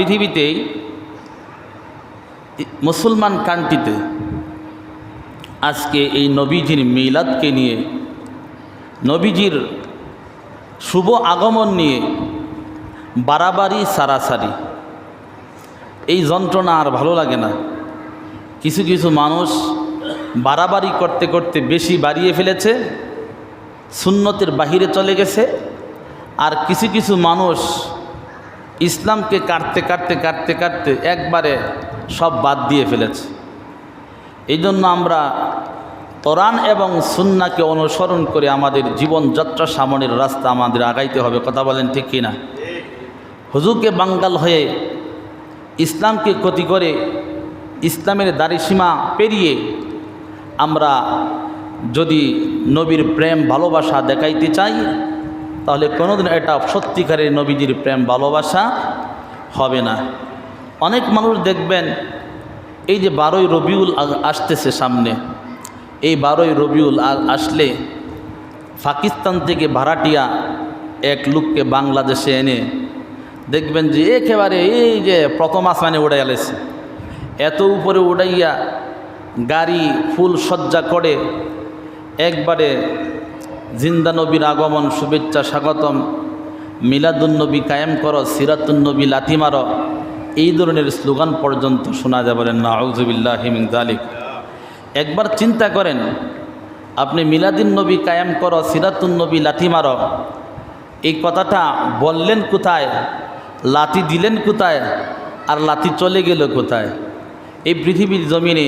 পৃথিবীতে মুসলমান কান্ট্রিতে আজকে এই নবীজির মিলাদকে নিয়ে, নবীজির শুভ আগমন নিয়ে বাড়াবাড়ি সারাসারি এই যন্ত্রণা আর ভালো লাগে না। কিছু কিছু মানুষ বাড়াবাড়ি করতে করতে বেশি বাড়িয়ে ফেলেছে, সুন্নতের বাহিরে চলে গেছে, আর কিছু কিছু মানুষ ইসলামকে কাটতে কাটতে কাটতে কাটতে একবারে সব বাদ দিয়ে ফেলেছে। এই জন্য আমরা কোরআন এবং সুন্নাকে অনুসরণ করে আমাদের জীবনযাত্রা সামনের রাস্তা আমাদের আগাইতে হবে। কথা বলেন ঠিক কিনা? হুজুরকে বাঙ্গাল হয়ে ইসলামকে ক্ষতি করে ইসলামের দাড়িসীমা পেরিয়ে আমরা যদি নবীর প্রেম ভালোবাসা দেখাইতে চাই তাহলে কোনোদিন এটা সত্যিকারের নবীজির প্রেম, ভালোবাসা হবে না। অনেক মানুষ দেখবেন, এই যে বারোই রবিউল আসতেছে সামনে। এই বারোই রবিউল আসলে পাকিস্তান থেকে ভাড়াটিয়া এক লোককে বাংলাদেশে এনে দেখবেন যে একেবারে এই যে প্রথম আসমানে উড়ে গেলেছে। এত উপরে উড়াইয়া গাড়ি ফুল সজ্জা করে একবারে জিন্দা নবীর আগমন, শুভেচ্ছা, স্বাগতম। মিলাদুন্নবী কায়েম করো, সিরাতুন্নবী লাথি মারো। এই ধরনের স্লোগান পর্যন্ত শোনা যাবে না আউজুবিল্লাহ হিমিন জালিক একবার চিন্তা করেন, আপনি মিলাদিন নবী কায়েম করো, সিরাতুন্নবী লাথি মারো। এই কথাটা বললেন কোথায়? লাথি দিলেন কোথায়? আর লাথি চলে গেল কোথায়? এই পৃথিবীর জমিনে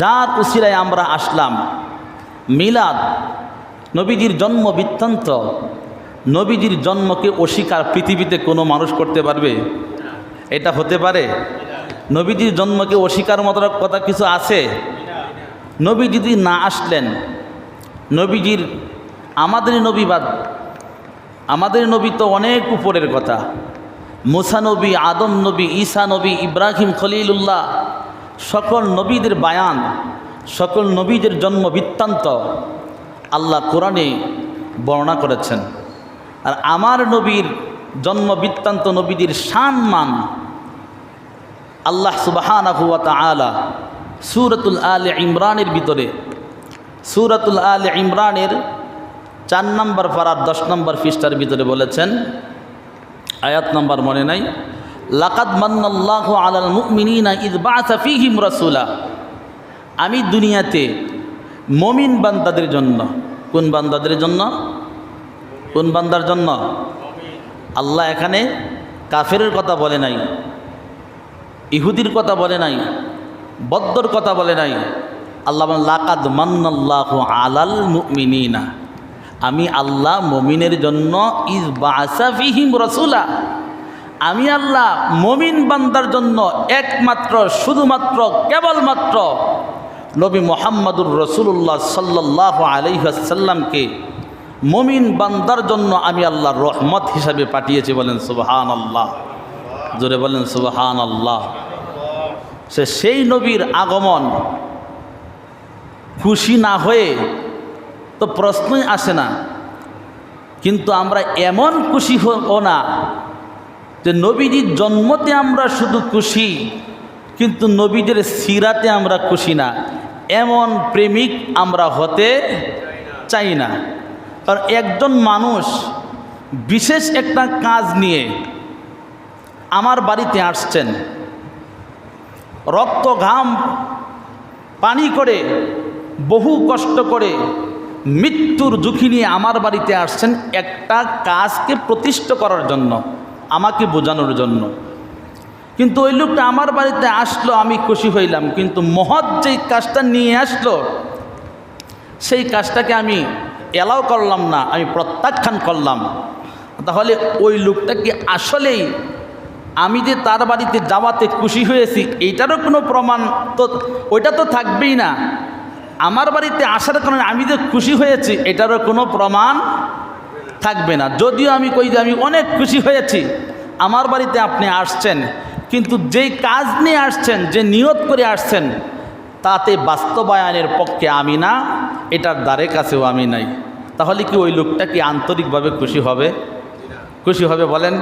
যার উসিরায় আমরা আসলাম, মিলাদ নবীজির জন্ম বৃত্তান্ত। নবীজির জন্মকে অস্বীকার পৃথিবীতে কোনো মানুষ করতে পারবে? এটা হতে পারে। নবীজির জন্মকে অস্বীকার মতো কথা কিছু আছে? নবী যদি না আসলেন, নবীজির আমাদের নবীবাদ আমাদের নবী তো অনেক উপরের কথা। মুসা নবী, আদম নবী, ঈসা নবী, ইব্রাহিম খলিলুল্লাহ, সকল নবীদের বায়ান, সকল নবীদের জন্ম বৃত্তান্ত। আল্লাহ কোরআনে বর্ণনা করেছেন। আর আমার নবীর জন্ম বৃত্তান্ত নবীদের মান আল্লাহ সুবাহানাহু ওয়া তাআলা সুরতুল আলে ইমরানের ভিতরে, সুরতুল আলে ইমরানের চার নম্বর পাড়ার দশ নম্বর পৃষ্ঠার ভিতরে বলেছেন, আয়াত নম্বর মনে নাই, লাকাদ মান্নাল্লাহু আলাল মুমিনিনা ইদ ফীহিম রাসূলা, আমি দুনিয়াতে মমিন বান্দাদের জন্য। কোন বান্দাদের জন্য? কোন বান্দার জন্য? আল্লাহ এখানে কাফেরের কথা বলে নাই, ইহুদির কথা বলে নাই বদ্দর কথা বলে নাই। আল্লাহ লাকাদ মান্নাল্লাহু আলাল মুমিনিনা। আমি আল্লাহ মমিনের জন্য ইজ বাসাফিহিম রসুলা। আমি আল্লাহ মমিন বান্দার জন্য একমাত্র, শুধুমাত্র, কেবলমাত্র নবী মোহাম্মদুর রসুল্লাহ সাল্লাহ আলহাসাল্লামকে মমিন বান্দার জন্য আমি আল্লাহ রহমত হিসাবে পাঠিয়েছি বলেন সুবহান আল্লাহ জোরে বলেন সুবহান আল্লাহ সে সেই নবীর আগমন খুশি না হয়ে তো প্রশ্নই আসে না। কিন্তু আমরা এমন খুশি হব না যে নবীজির জন্মতে আমরা শুধু খুশি কিন্তু নবীদের সিরাতে আমরা খুশি না। এমন প্রেমিক আমরা হতে চাই না। কারণ একজন মানুষ বিশেষ একটা কাজ নিয়ে আমার বাড়িতে আসছেন, রক্ত ঘাম, পানি করে, বহু কষ্ট করে, মৃত্যুর ঝুঁকি নিয়ে আমার বাড়িতে আসছেন একটা কাজকে প্রতিষ্ঠা করার জন্য, আমাকে বোঝানোর জন্য। কিন্তু ওই লোকটা আমার বাড়িতে আসলো, আমি খুশি হইলাম। কিন্তু মহৎ যেই কাজটা নিয়ে আসলো, সেই কাজটাকে আমি এলাও করলাম না, আমি প্রত্যাখ্যান করলাম। তাহলে ওই লোকটা কি আসলেই আমি যে তার বাড়িতে যাওয়াতে খুশি হয়েছি, এইটারও কোনো প্রমাণ তো, ওইটা তো থাকবেই না। আমার বাড়িতে আসার কারণে আমি যে খুশি হয়েছি, এটারও কোনো প্রমাণ থাকবে না। যদিও আমি কই যে আমি অনেক খুশি হয়েছি। আমার বাড়িতে আপনি আসছেন কিন্তু যেই কাজ নিয়ে আসছেন, যে নিয়ত করে আসছেন, তাতে বাস্তবায়নের পক্ষে আমি না, এটার দ্বারে কাছেও আমি নাই। তাহলে কি ওই লোকটা কি আন্তরিকভাবে খুশি হবে? খুশি হবে বলেন?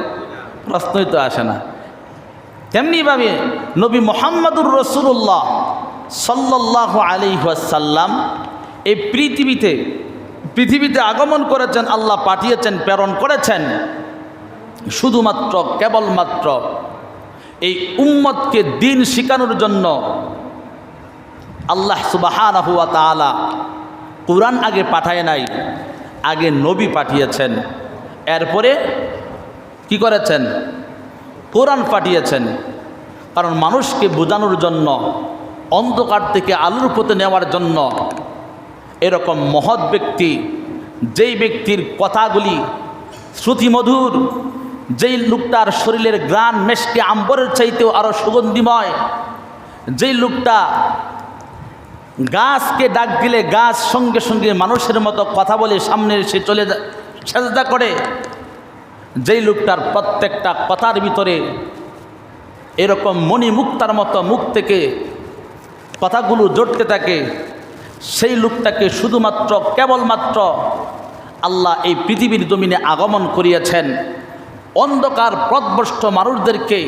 প্রশ্নই তো আসে না। তেমনিভাবে নবী মোহাম্মদুর রসুল্লাহ সাল্লাহ আলিহাসাল্লাম এই পৃথিবীতে পৃথিবীতে আগমন করেছেন, আল্লাহ পাঠিয়েছেন, প্রেরণ করেছেন, শুধুমাত্র, কেবলমাত্র এই উম্মতকে দিন শিখানোর জন্য আল্লাহ সুবাহানা হুয়া তালা কোরআন আগে পাঠায় নাই, আগে নবী পাঠিয়েছেন। এরপরে কি করেছেন? কোরআন পাঠিয়েছেন। কারণ মানুষকে বোঝানোর জন্য, অন্ধকার থেকে আলুর পথে নেওয়ার জন্য এরকম মহৎ ব্যক্তি, যেই ব্যক্তির কথাগুলি শ্রুতিমধুর যেই লোকটার শরীরের গ্রান মেশকে আম্বরের চাইতেও আরও সুগন্ধিময়, যেই লোকটা গাছকে ডাক দিলে গাছ সঙ্গে সঙ্গে মানুষের মতো কথা বলে সামনে এসে চলে সেজদা করে, যেই লোকটার প্রত্যেকটা কথার ভিতরে এরকম মণিমুক্তার মতো মুখ থেকে কথাগুলো জড়তে থাকে, সেই লোকটাকে শুধুমাত্র, কেবলমাত্র আল্লাহ এই পৃথিবীর জমিনে আগমন করিয়েছেন। অন্ধকার পথভ্রষ্ট মানুষদেরকে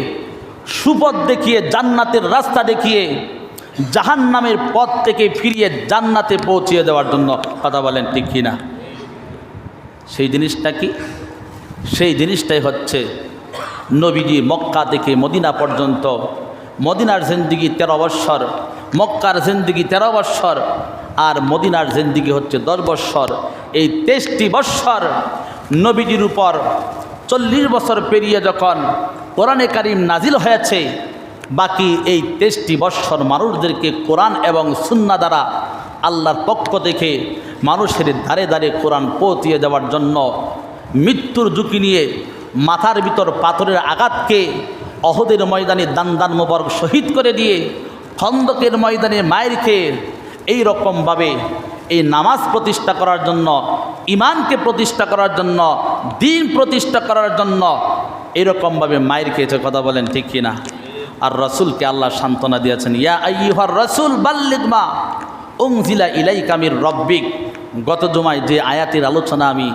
সুপথ দেখিয়ে, জান্নাতের রাস্তা দেখিয়ে জাহান নামের পথ থেকে ফিরিয়ে জান্নাতে পৌঁছিয়ে দেওয়ার জন্য কথা বলেন ঠিক কিনা? সেই জিনিসটা কি? সেই জিনিসটাই হচ্ছে নবীজি মক্কা থেকে মদিনা পর্যন্ত। মদিনার জিন্দিগি তেরো বৎসর, মক্কার জিন্দিগি তেরো বৎসর, আর মদিনার জিন্দিগি হচ্ছে দশ বৎসর। এই তেইশটি বৎসর নবীজির উপর চল্লিশ বছর পেরিয়ে যখন কোরআনে কারিম নাজিল হয়েছে, বাকি এই তেইশটি বৎসর মানুষদেরকে কোরআন এবং সুন্না দ্বারা আল্লাহর পক্ষ থেকে মানুষের ধারে ধারে কোরআন পৌঁছিয়ে দেওয়ার জন্য মৃত্যুর ঝুঁকি নিয়ে মাথার ভিতর পাথরের আঘাতকে অহদের ময়দানে দান মোবারক শহীদ করে দিয়ে খন্দকের ময়দানে মায়ের খেয়ে এই রকমভাবে এই নামাজ প্রতিষ্ঠা করার জন্য ইমানকে প্রতিষ্ঠা করার জন্য, দিন প্রতিষ্ঠা করার জন্য এরকমভাবে মায়ের খেয়েছে কথা বলেন ঠিক কিনা? আর রসুলকে আল্লাহ সান্ত্বনা দিয়েছেন, ইয়া আইহার রসুল বাল্লিগমা উংজিলা ইলাই কামির রব্বিক। গত জমায় যে আয়াতের আলোচনা আমি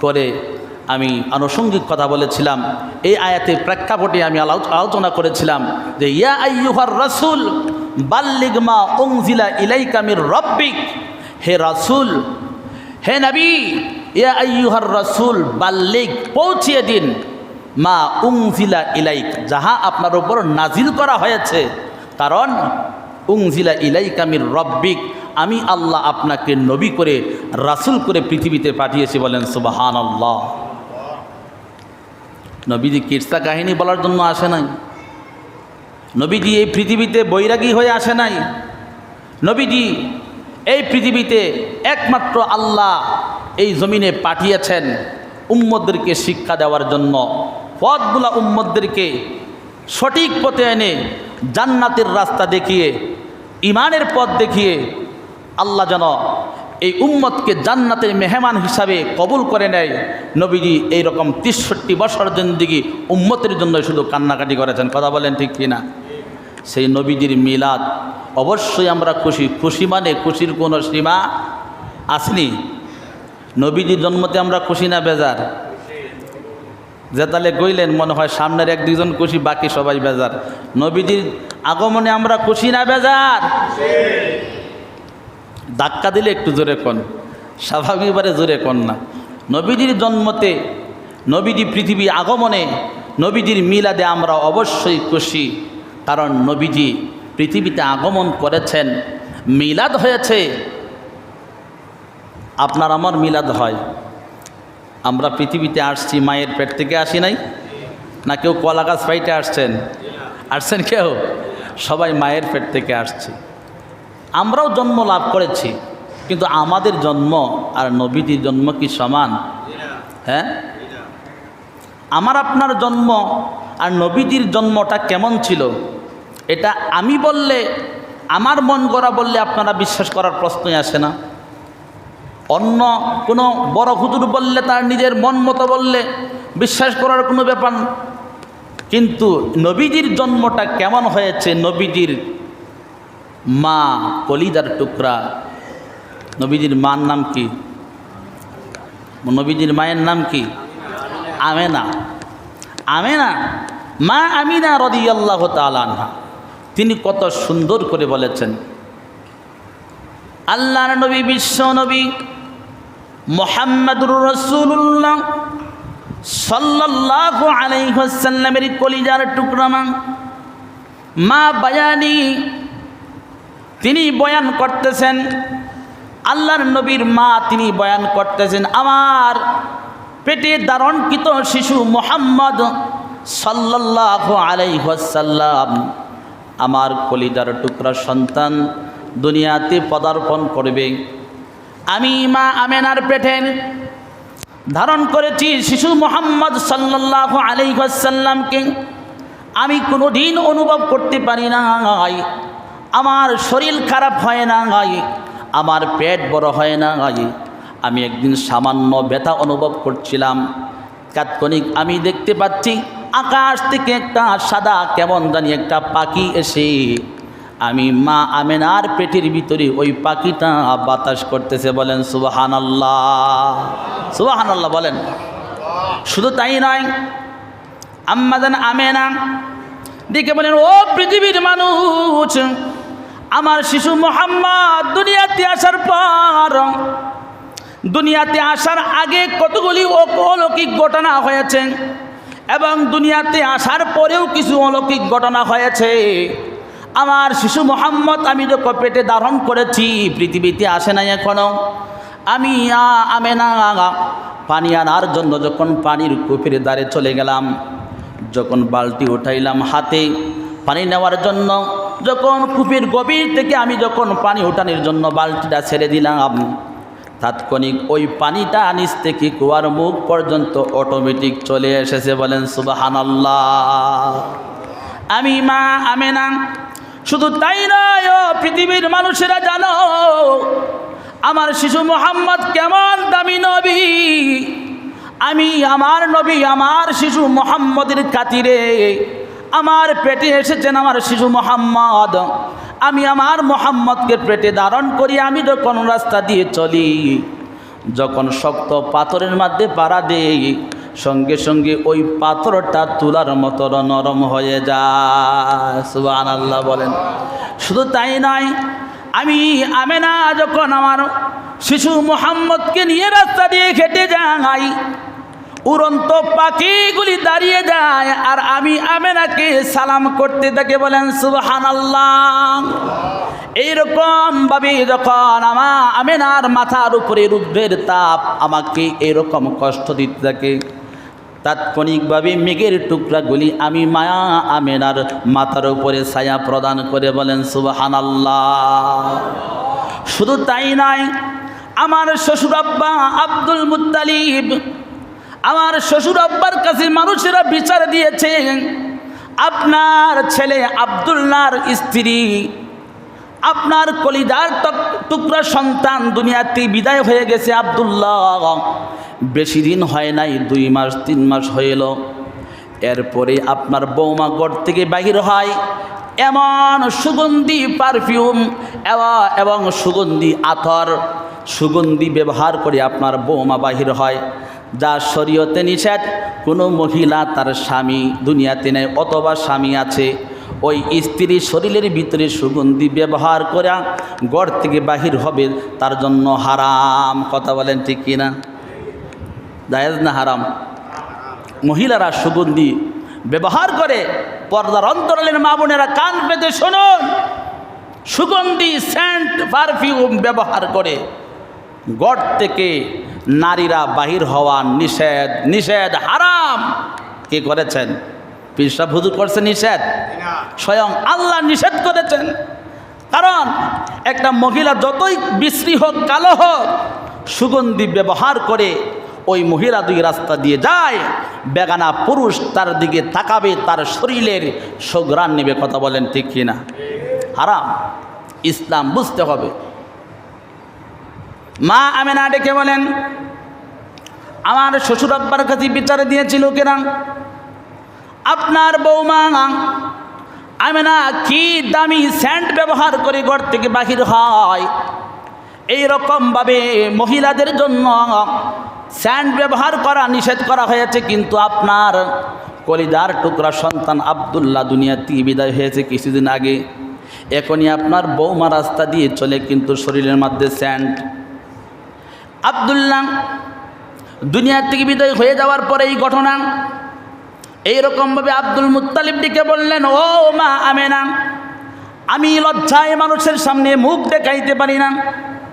করে আমি আনুষঙ্গিক কথা বলেছিলাম, এই আয়াতের প্রেক্ষাপটে আমি আলো- আলোচনা করেছিলাম যে, ইয়া আইয়ুহার রসুল বাল্লিগমা উংজিলা ইলাই কামির রব্বিক। হে রসুল হে নবী, ইয়া আইয়ুহার রসুল বাল্লিক পৌঁছিয়ে দিন। মা উংজিলা ইলাইক, যাহা আপনার উপর নাজিল করা হয়েছে। কারণ উংজিলা ইলাইকামির রব্বিক, আমি আল্লাহ আপনাকে নবী করে, রাসুল করে পৃথিবীতে পাঠিয়েছি বলেন সুবাহান আল্লাহ নবীজি কির্সা কাহিনী বলার জন্য আসে নাই। নবীজি এই পৃথিবীতে বৈরাগী হয়ে আসে নাই। নবীজি এই পৃথিবীতে একমাত্র আল্লাহ এই জমিনে পাঠিয়েছেন উম্মদদেরকে শিক্ষা দেওয়ার জন্য। পথগুলা উম্মদদেরকে সঠিক পথে এনে জান্নাতের রাস্তা দেখিয়ে ইমানের পথ দেখিয়ে আল্লাহ যেন এই উম্মতকে জান্নাতের মেহমান হিসাবে কবুল করে নেয়। নবীজি এইরকম তেষট্টি বছর জিন্দিগি উম্মতের জন্য শুধু কান্নাকাটি করেছেন। কথা বলেন ঠিক কিনা? সেই নবীজির মিলাদ অবশ্যই আমরা খুশি। খুশি মানে খুশির কোনো সীমা আসেনি। নবীজির জন্মতে আমরা খুশি না বেজার? যে তাহলে গইলেন, মনে হয় সামনের এক দুজন খুশি, বাকি সবাই বেজার। নবীজির আগমনে আমরা খুশি না বেজার? ধাক্কা দিলে একটু জোরে কন স্বাভাবিকভাবে জোরে কন না। নবীজির জন্মতে নবীজি পৃথিবী আগমনে নবীজির মিলাদে আমরা অবশ্যই খুশি, কারণ নবীজি পৃথিবীতে আগমন করেছেন, মিলাদ হয়েছে। আপনার আমার মিলাদ হয়। আমরা পৃথিবীতে আসছি, মায়ের পেট থেকে আসি নাই? না কেউ কলা গাছ পাইতে আসছেন? আসছেন কেউ? সবাই মায়ের পেট থেকে আসছি। আমরাও জন্ম লাভ করেছি, কিন্তু আমাদের জন্ম আর নবীজির জন্ম কি সমান? হ্যাঁ? আমার আপনার জন্ম আর নবীজির জন্মটা কেমন ছিল? এটা আমি বললে, আমার মন গড়া বললে আপনারা বিশ্বাস করার প্রশ্নই আসে না। অন্য কোনো বড় হুজুর বললে, তার নিজের মন মতো বললে বিশ্বাস করার কোনো ব্যাপার। কিন্তু নবীজির জন্মটা কেমন হয়েছে, নবীজির মা কলিদার টুকরা, নবীজির মার নাম কি? নবীজির মায়ের নাম কি? আমেনা। আমেনা, মা আমিনা রদি আল্লাহ তালানহা তিনি কত সুন্দর করে বলেছেন। আল্লাহর নবী, বিশ্ব নবী মোহাম্মদুর রসুল্লাহ সাল্লাহ আলাইসাল্লামের কলিজার টুকরা মা বায়ানি, তিনি বয়ান করতেছেন। আল্লাহর নবীর মা তিনি বয়ান করতেছেন। আমার পেটে দারণকৃত শিশু মোহাম্মদ সাল্লাহ আলাইসাল্লাম আমার কলিজার টুকরা সন্তান দুনিয়াতে পদার্পণ করবে। আমি মা আমেনার পেটেন ধারণ করেছি শিশু মোহাম্মদ সাল্লাহ আলাইসাল্লামকে আমি কোনো দিন অনুভব করতে পারি না আমার শরীর খারাপ হয় না আমার পেট বড় হয় না আমি একদিন সামান্য ব্যথা অনুভব করছিলাম। তাৎক্ষণিক আমি দেখতে পাচ্ছি আকাশ থেকে একটা সাদা কেমন জানি একটা পাখি এসে, আমি মা আমেনার পেটের ভিতরে ওই পাখিটা বাতাস করতেছে, বলেন সুবাহান আল্লাহ সুবাহান আল্লাহ বলেন। শুধু তাই নয় আম্মাদান আমেনা দেখে বলেন, ও পৃথিবীর মানুষ, আমার শিশু মোহাম্মদ দুনিয়াতে আসার পর, দুনিয়াতে আসার আগে কতগুলি অলৌকিক ঘটনা হয়েছে? এবং দুনিয়াতে আসার পরেও কিছু অলৌকিক ঘটনা হয়েছে। আমার শিশু মোহাম্মদ, আমি যখন পেটে ধারণ করেছি, পৃথিবীতে আসে নাই এখনও আমি আমে না পানি আনার জন্য যখন পানির কুপির দ্বারে চলে গেলাম, যখন বালতি উঠাইলাম হাতে পানি নেওয়ার জন্য, যখন কূপের গভীর থেকে আমি যখন পানি উঠানোর জন্য বালতিটা ছেড়ে দিলাম তাৎক্ষণিক ওই পানিটা নিচ থেকে কুয়ার মুখ পর্যন্ত অটোমেটিক চলে এসেছে বলেন, সুবাহানাল্লাহ। আমি মা আমেনা, শুধু তাই নয় পৃথিবীর মানুষেরা জানো, আমার শিশু মোহাম্মদ কেমন দামি নবী। আমি আমার নবী আমার শিশু মোহাম্মদের খাতিরে আমার পেটে এসেছেন আমার শিশু মোহাম্মদ। আমি আমার মোহাম্মদকে পেটে ধারণ করি, আমি যখন রাস্তা দিয়ে চলি, যখন শক্ত পাথরের মধ্যে পাড়া দেই, সঙ্গে সঙ্গে ওই পাথরটা তুলার মতো নরম হয়ে যায়। সুবান আল্লাহ বলেন। শুধু তাই নয়, আমি আমেনা যখন আমার শিশু মোহাম্মদকে নিয়ে রাস্তা দিয়ে হেঁটে যাই উড়ন্ত পাখিগুলি দাঁড়িয়ে যায়, আর আমি আমেনাকে সালাম করতে তাকে বলেন সুবহান আল্লাহ এইরকম ভাবে যখন আমা, আমেনার মাথার উপরে রুদ্রের তাপ আমাকে এরকম কষ্ট দিতে থাকে, তাৎক্ষণিকভাবে মেঘের টুকরাগুলি আমি মায়া আমেনার মাথার উপরে ছায়া প্রদান করে বলেন সুবহান শুধু তাই নয়, আমার শ্বশুর আব্বা আব্দুল মুতালিব আমার শ্বশুর আব্বার কাছে মানুষেরা বিচার দিয়েছে, আপনার ছেলে আবদুল্লার স্ত্রী, আপনার কলিদার টুকরা সন্তান দুনিয়াতে বিদায় হয়ে গেছে আবদুল্লাহ। বেশি দিন হয় নাই, দুই মাস, তিন মাস হইল। এরপরে আপনার বৌমা গড় থেকে বাহির হয়। এমন সুগন্ধি পারফিউম এবং সুগন্ধি আথর সুগন্ধি ব্যবহার করে আপনার বৌমা বাহির হয়। যা শরীয়তে নিষেধ, কোনো মহিলা তার স্বামী দুনিয়াতে নেয় অথবা স্বামী আছে। ওই স্ত্রী শরীরের ভিতরে সুগন্ধি ব্যবহার করা গড় থেকে বাহির হবে, তার জন্য হারাম। কথা বলেন ঠিক কিনা জায়েজ না হারাম? মহিলারা সুগন্ধি ব্যবহার করে, পর্দার অন্তরালের মা বোনেরা কান পেতে শুনুন। সুগন্ধি সেন্ট পারফিউম ব্যবহার করে গড় থেকে নারীরা বাহির হওয়া নিষেধ নিষেধ হারাম। কে করেছেন? পিসা হুজুর করছে নিষেধ? স্বয়ং আল্লাহ নিষেধ করেছেন। কারণ একটা মহিলা যতই বিশ্রী হোক কালো হোক সুগন্ধি ব্যবহার করে ওই মহিলা দুই রাস্তা দিয়ে যায় বেগানা পুরুষ তার দিকে তাকাবে তার শরীরের সগ্রাণ নেবে কথা বলেন ঠিক কিনা? হারাম। ইসলাম বুঝতে হবে। মা আমেনা ডেকে বলেন, আমার শ্বশুর আব্বার কাছে বিচারে দিয়েছিল কেনা? আপনার বৌমা আমেনা কি দামি স্যান্ড ব্যবহার করে ঘর থেকে বাহির হয়? এই রকমভাবে মহিলাদের জন্য স্যান্ড ব্যবহার করা নিষেধ করা হয়েছে, কিন্তু আপনার কলিদার টুকরা সন্তান আবদুল্লাহ দুনিয়া থেকে বিদায় হয়েছে কিছুদিন আগে। এখনই আপনার বৌমা রাস্তা দিয়ে চলে, কিন্তু শরীরের মধ্যে স্যান্ড আবদুল্লাহ, দুনিয়া থেকে বিদায় হয়ে যাওয়ার পরে এই ঘটনা, এইরকমভাবে আব্দুল মুত্তালিব ডেকে বললেন, ও মা আমেনা, আমি লজ্জায় মানুষের সামনে মুখ দেখাইতে পারি না।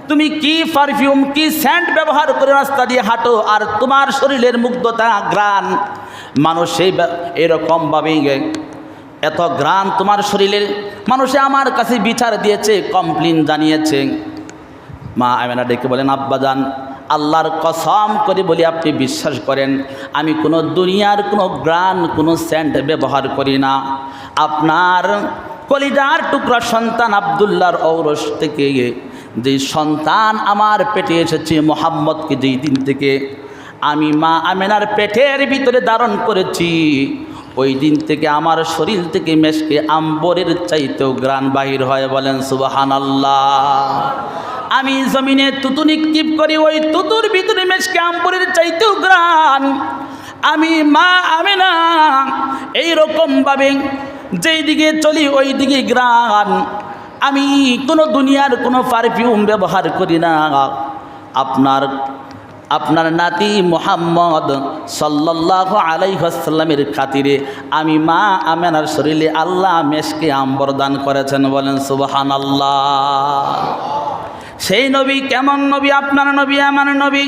তুমি কি পারফিউম, কি স্যান্ড ব্যবহার করে রাস্তা দিয়ে হাঁটো আর তোমার শরীরের মুগ্ধতা গ্রান মানুষ সেই এরকমভাবেই এত গ্রান তোমার শরীরের? মানুষে আমার কাছে বিচার দিয়েছে কমপ্লেন জানিয়েছে। মা আমেনা ডেকে বলেন আব্বাজান আল্লাহর কসম করে বলি আপনি বিশ্বাস করেন, আমি কোনো দুনিয়ার কোনো গ্রান, কোনো স্যান্ড ব্যবহার করি না। আপনার কলিজার টুকরা সন্তান আবদুল্লাহর ঔরস থেকে যেই সন্তান আমার পেটে এসেছে মোহাম্মদকে যেই দিন থেকে, আমি মা আমেনার পেটের ভিতরে ধারণ করেছি। ওই দিন থেকে আমার শরীর থেকে মেশকে আম্বরের চাইতেও গ্রান বাহির হয় বলেন সুবাহান আমি জমিনে তুতু নিক্ষিপ করি, ওই তুতুর ভিতরে মেশকে আম্বরের চাইতেও গ্রাণ। আমি মা আমি না এইরকমভাবে যেই দিকে চলি ওই দিকে গ্রান আমি কোনো দুনিয়ার কোনো পারফিউম ব্যবহার করি না। আপনার আপনার নাতি মোহাম্মদ সাল্লাহ আলাইসাল্লামের খাতিরে আমি মা আমেনার শরীরে আল্লাহ মেশকে আম্বর দান করেছেন বলেন সুবাহান আল্লাহ সেই নবী কেমন নবী? আপনার নবী আমার নবী।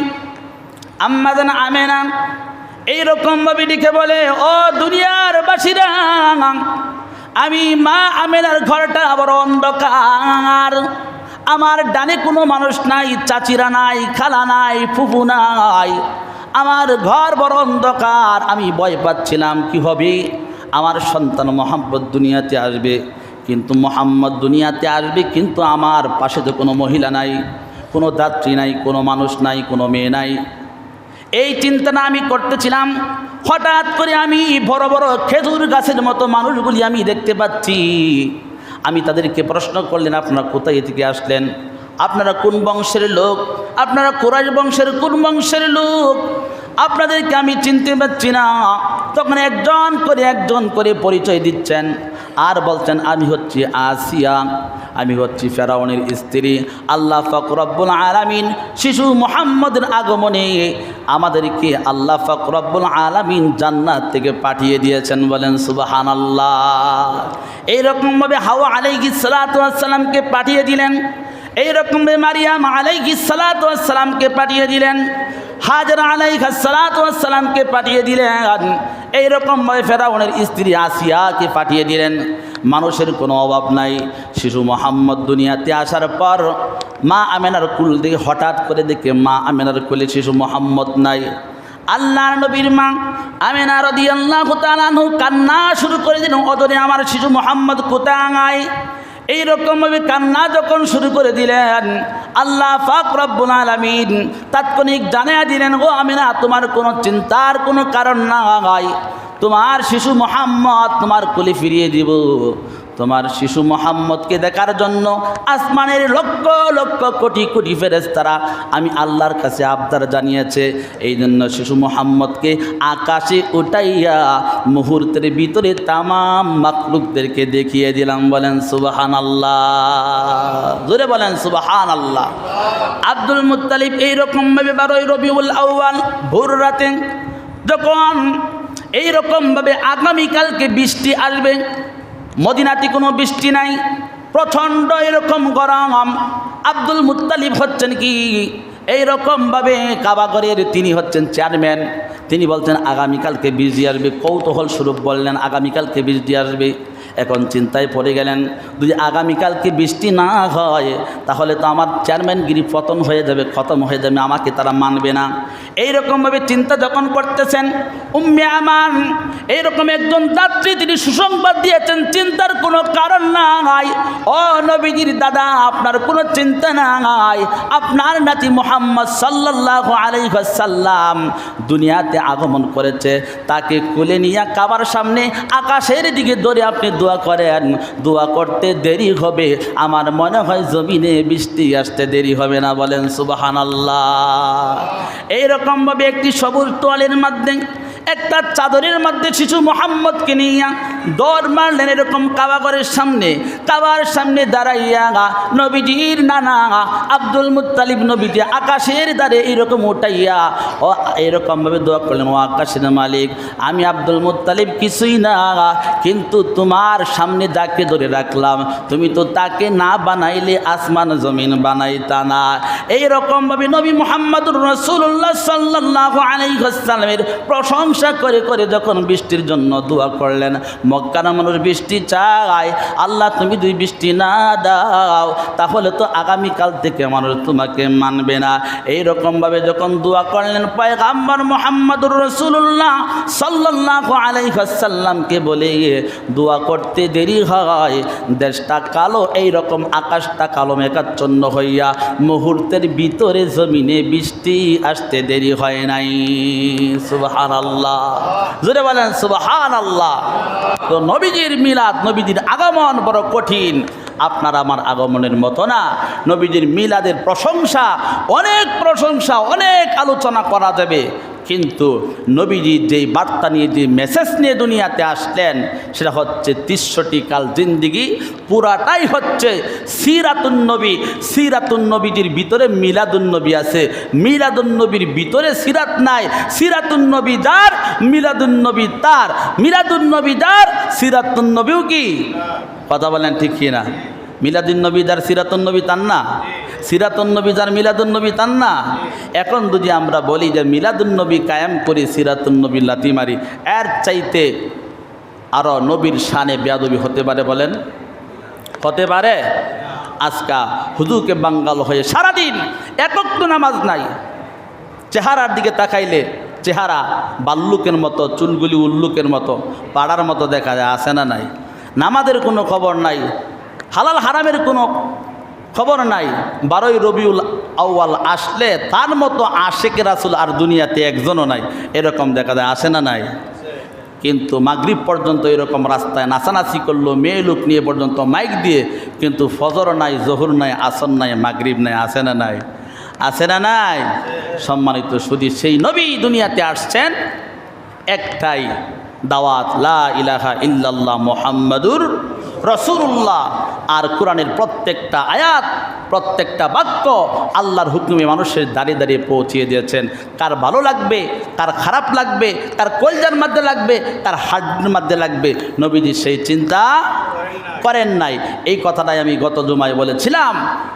আম্মাদান আমেনা। এইরকমভাবে লিখে বলে, ও দুনিয়ার বাসীরা, আমি মা আমেনার ঘরটা আবার অন্ধকার। আমার ডানে কোনো মানুষ নাই, চাচিরা নাই, খালা নাই, ফুফু নাই। আমার ঘর বড় অন্ধকার, আমি ভয় পাচ্ছিলাম, কি হবে? আমার সন্তান মোহাম্মদ দুনিয়াতে আসবে, কিন্তু মোহাম্মদ দুনিয়াতে আসবে, কিন্তু আমার পাশে তো কোনো মহিলা নাই, কোনো দাত্রী নাই, কোনো মানুষ নাই, কোনো মেয়ে নাই। এই চিন্তাটা আমি করতেছিলাম, হঠাৎ করে আমি বড় বড় খেজুর গাছের মতো মানুষগুলি আমি দেখতে পাচ্ছি। আমি তাদেরকে প্রশ্ন করলেন, আপনারা কোথায় থেকে আসলেন? আপনারা কোন বংশের লোক? আপনারা কোরআশ বংশের কোন বংশের লোক? আপনাদেরকে আমি চিনতে পারছি না। তখন একজন করে একজন করে পরিচয় দিচ্ছেন। আর বলছেন, আমি হচ্ছি আসিয়া, আমি হচ্ছি ফেরাউনের স্ত্রী। আল্লাহ ফকরব্বুল আলামিন শিশু মোহাম্মদের আগমনে আমাদেরকে আল্লাহ ফকরব্বুল আলামিন জান্নাত থেকে পাঠিয়ে দিয়েছেন বলেন সুবাহান আল্লাহ এইরকমভাবে হাওয়া আলাইকি সালাতামকে পাঠিয়ে দিলেন। এইরকমভাবে মারিয়াম আলাইকি সালাতামকে পাঠিয়ে দিলেন। হাজার আলাইহা সালাতামকে পাঠিয়ে দিলেন। এইরকমভাবে ফেরাউনের স্ত্রী আসিয়াকে পাঠিয়ে দিলেন। মানুষের কোনো অভাব নাই। শিশু মোহাম্মদ দুনিয়াতে আসার পর মা আমেনার কুল দেখে হঠাৎ করে দেখে মা আমেনার কুলে শিশু মোহাম্মদ নাই। আল্লাহ নবীর মা আমেনা রদি আল্লাহ কান্না শুরু করে দিন অদরে আমার শিশু মোহাম্মদ কোথায়? এইরকমভাবে কান্না যখন শুরু করে দিলেন, আল্লাহ ফাক রব্বুল আলমিন তাৎক্ষণিক জানিয়ে দিলেন, ও আমিনা, তোমার কোনো চিন্তার কোনো কারণ ভাই তোমার শিশু মোহাম্মদ তোমার কুলি ফিরিয়ে দিব। তোমার শিশু মোহাম্মদকে দেখার জন্য আসমানের লক্ষ লক্ষ কোটি কোটি ফেরেস্তারা আমি আল্লাহর কাছে আবদার জানিয়েছে। এই জন্য শিশু মোহাম্মদকে আকাশে উঠাইয়া মুহূর্তের ভিতরে তামাম মাকলুকদেরকে দেখিয়ে দিলাম। বলেন সুবাহান আল্লাহ জোরে বলেন সুবাহান আল্লাহ আব্দুল মুতালিব এইরকমভাবে বারোই রবিউল আউ্বাল ভোর রাতে যখন এইরকমভাবে আগামীকালকে বৃষ্টি আসবে মদিনাতে কোনো বৃষ্টি নাই, প্রচণ্ড এরকম গরম। আব্দুল মুতালিব হচ্ছেন কি? এইরকমভাবে কাবাগরের তিনি হচ্ছেন চেয়ারম্যান। তিনি বলছেন, আগামীকালকে বীজ দিয়ে আসবে কৌতূহল স্বরূপ বললেন, আগামীকালকে দিয়ে আসবে এখন চিন্তায় পড়ে গেলেন, যদি আগামীকালকে বৃষ্টি না হয়, তাহলে তো আমার চেয়ারম্যানগিরি পতন হয়ে যাবে, খতম হয়ে যাবে, আমাকে তারা মানবে না। এইরকমভাবে চিন্তা যখন করতেছেন, উম্মে এইরকম একজন যাত্রী তিনি সুসংবাদ দিয়েছেন, চিন্তার কোনো কারণ নাই ও নবীজির দাদা, আপনার কোনো চিন্তা না নাই আপনার নাতি মোহাম্মদ সাল্লাহ আলাইসাল্লাম দুনিয়াতে আগমন করেছে, তাকে কুলে নিয়ে কাবার সামনে আকাশের দিকে দৌড়ে আপনি দোয়া করেন দোয়া করতে দেরি হবে। আমার মনে হয় জমিনে বৃষ্টি আসতে দেরি হবে না, বলেন সুবাহান আল্লাহ এইরকমভাবে একটি সবুজ তোয়ালের মাধ্যমে একটা চাদরের মধ্যে শিশু মোহাম্মদকে নিয়ে দৌড় মারলেন এরকম কাবাগরের সামনে। কাবার সামনে দাঁড়াইয়া নবীজির নানা আব্দুল মুত্তালিব নবীজি আকাশের দ্বারে এরকম উঠাইয়া, ও এরকমভাবে দোয়া করলেন, ও আকাশের মালিক, আমি আব্দুল মুত্তালিব কিছুই না, কিন্তু তোমার সামনে যাকে ধরে রাখলাম, তুমি তো তাকে না বানাইলে আসমান জমিন বানাইতা না। এইরকমভাবে নবী মোহাম্মদুর রসুল্লাহ সাল্লাহ আলাইসাল্লামের প্রশংসা করে করে যখন বৃষ্টির জন্য দোয়া করলেন, মক্কার মানুষ বৃষ্টি চায়, আল্লাহ তুমি দুই বৃষ্টি না দাও, তাহলে তো আগামীকাল থেকে মানুষ তোমাকে মানবে না। এই এইরকমভাবে যখন দোয়া করলেন, পয়গাম্বর মোহাম্মদুর রসুল্লাহ সাল্লাহ আলাইসাল্লামকে বলে, দোয়া করতে দেরি হয়, দেশটা কালো, এইরকম আকাশটা কালো মেকাচ্ছন্ন হইয়া মুহূর্তের ভিতরে জমিনে বৃষ্টি আসতে দেরি হয় নাই। সুবাহান আল্লাহ জোরে বলেন সুবাহান আল্লাহ তো নবীজির মিলাদ, নবীজির আগমন বড় কঠিন। আপনার আমার আগমনের মতো না। নবীজির মিলাদের প্রশংসা, অনেক প্রশংসা, অনেক আলোচনা করা যাবে। কিন্তু নবীজি যেই বার্তা নিয়ে যে মেসেজ নিয়ে দুনিয়াতে আসলেন, সেটা হচ্ছে তিরিশটি কাল জিন্দিগি, পুরাটাই হচ্ছে সিরাতুন নবী। সিরাতুন নবীজির ভিতরে মিলাদুন নবী আছে। মিলাদুন নবীর ভিতরে সিরাত নাই। সিরাতুন নবী যার, মিলাদুন নবী তার। মিলাদুন নবী যার, সিরাতুন নবীও কি? কথা বলেন ঠিক কি না মিলাদুন নবী যার, সিরাতুন নবী তার না? সিরাতুন নবী যার মিলাদুন নবী তার না। এখন যদি আমরা বলি যে মিলাদুন নবী কায়েম করি সিরাতুন নবী লাতি মারি, এর চাইতে আরও নবীর শানে বেয়াদবি হতে পারে বলেন? হতে পারে। আজকা হুজুকে বাঙ্গাল হয়ে সারাদিন একক নামাজ নাই। চেহারার দিকে তাকাইলে চেহারা বাল্লুকের মতো, চুলগুলি উল্লুকের মতো, পাড়ার মতো দেখা যায় আসে না নাই? নামাজের কোনো খবর নাই, হালাল হারামের কোনো খবর নাই। বারোই রবিউল আউয়াল আসলে তার মতো আশেকে রাসুল আর দুনিয়াতে একজনও নাই। এরকম দেখা যায়, আসে না নাই? কিন্তু মাগরিব পর্যন্ত এরকম রাস্তায় নাচানাচি করল, মেয়ে লোক নিয়ে পর্যন্ত মাইক দিয়ে, কিন্তু ফজর নাই, জহুর নাই আসন নাই, মাগরিব নাই, আসে না নাই? আছে না নাই? সম্মানিত শুধু সেই নবী দুনিয়াতে আসছেন, একটাই দাওয়াত, লা ইলাহা ইল্লাল্লাহ মোহাম্মদুর রসুল্লাহ আর কোরআনের প্রত্যেকটা আয়াত, প্রত্যেকটা বাক্য আল্লাহর হুকুমে মানুষের দাঁড়িয়ে দাঁড়িয়ে পৌঁছিয়ে দিয়েছেন। কার ভালো লাগবে, কার খারাপ লাগবে, কার কলজার মধ্যে লাগবে, কার হাড্ডির মধ্যে লাগবে, নবীজি সেই চিন্তা করেন নাই। এই কথাটাই আমি গত জুমায় বলেছিলাম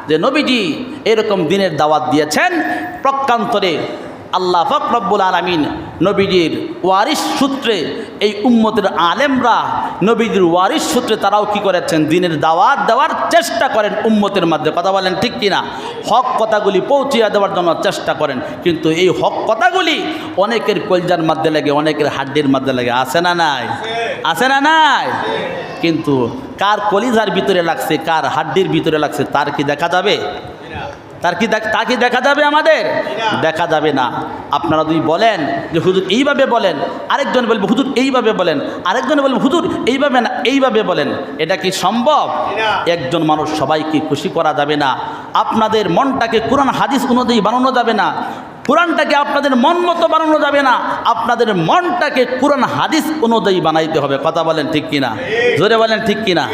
যে নবীজি এরকম দিনের দাওয়াত দিয়েছেন প্রকান্তরে আল্লাহ ফকরব্বুল আলমিন নবীজির ওয়ারিস সূত্রে, এই উম্মতের আলেমরা নবীজির ওয়ারিস সূত্রে তারাও কি করেছেন? দিনের দাওয়াত দেওয়ার চেষ্টা করেন উম্মতের মাধ্যমে কথা বলেন ঠিক কিনা? হক কথাগুলি পৌঁছিয়ে দেওয়ার জন্য চেষ্টা করেন। কিন্তু এই হক কথাগুলি অনেকের কলজার মধ্যে লাগে, অনেকের হাড্ডির মধ্যে লাগে। আসে না নাই? আসে না নাই? কিন্তু কার কলিজার ভিতরে লাগছে, কার হাড্ডির ভিতরে লাগছে, তার কি দেখা যাবে? তার কি দেখ তা কি দেখা যাবে আমাদের? দেখা যাবে না। আপনারা যদি বলেন যে হুজুর এইভাবে বলেন আরেকজন বলবে হুজুর এইভাবে বলেন আরেকজন বলবে হুজুর এইভাবে না এইভাবে বলেন এটা কি সম্ভব? একজন মানুষ সবাইকে খুশি করা যাবে না। আপনাদের মনটাকে কোরআন হাদিস অনুযায়ী বানানো যাবে না। কোরআনটাকে আপনাদের মন মতো বানানো যাবে না, আপনাদের মনটাকে কোরআন হাদিস অনুযায়ী বানাইতে হবে। কথা বলেন ঠিক কিনা? জোরে বলেন ঠিক কিনা?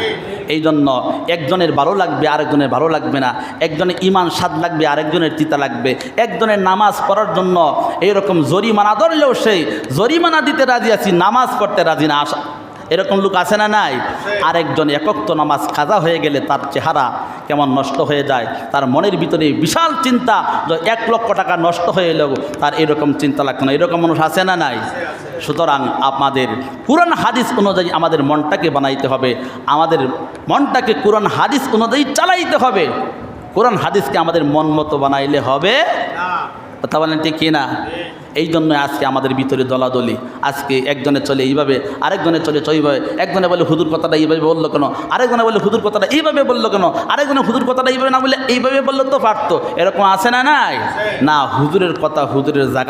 এই জন্য একজনের ভালো লাগবে, আরেকজনের ভালো লাগবে না। একজনের ইমান স্বাদ লাগবে, আরেকজনের চিতা লাগবে। একজনের নামাজ পড়ার জন্য এইরকম জরিমানা ধরলেও সেই জরিমানা দিতে রাজি আছি, নামাজ পড়তে রাজি না। আসা এরকম লোক আছে না নাই? আরেকজন একক্ত নামাজ খাজা হয়ে গেলে তার চেহারা কেমন নষ্ট হয়ে যায়? তার মনের ভিতরে বিশাল চিন্তা এক লক্ষ টাকা নষ্ট হয়ে এলেও তার এরকম চিন্তা লাগতো না। এরকম মানুষ আছে না নাই? সুতরাং আমাদের কোরআন হাদিস অনুযায়ী আমাদের মনটাকে বানাইতে হবে। আমাদের মনটাকে কোরআন হাদিস অনুযায়ী চালাইতে হবে। কোরআন হাদিসকে আমাদের মন মতো বানাইলে হবে কথা বলেন ঠিক কিনা? এই জন্য আজকে আমাদের ভিতরে দলাদলি। আজকে একজনে চলে এইভাবে, আরেকজনে চলে এইভাবে। একজনে বলে হুদুর কথাটা এইভাবে বলল কেন? আরেকজনে বলে হুদুর কথাটা এইভাবে বলল কেন? আরেকজনে হুদুর কথাটা এইভাবে না বলে এইভাবে বলল তো পারতো। এরকম আছে না নাই? না, হুজুরের কথা হুজুরের জায়গা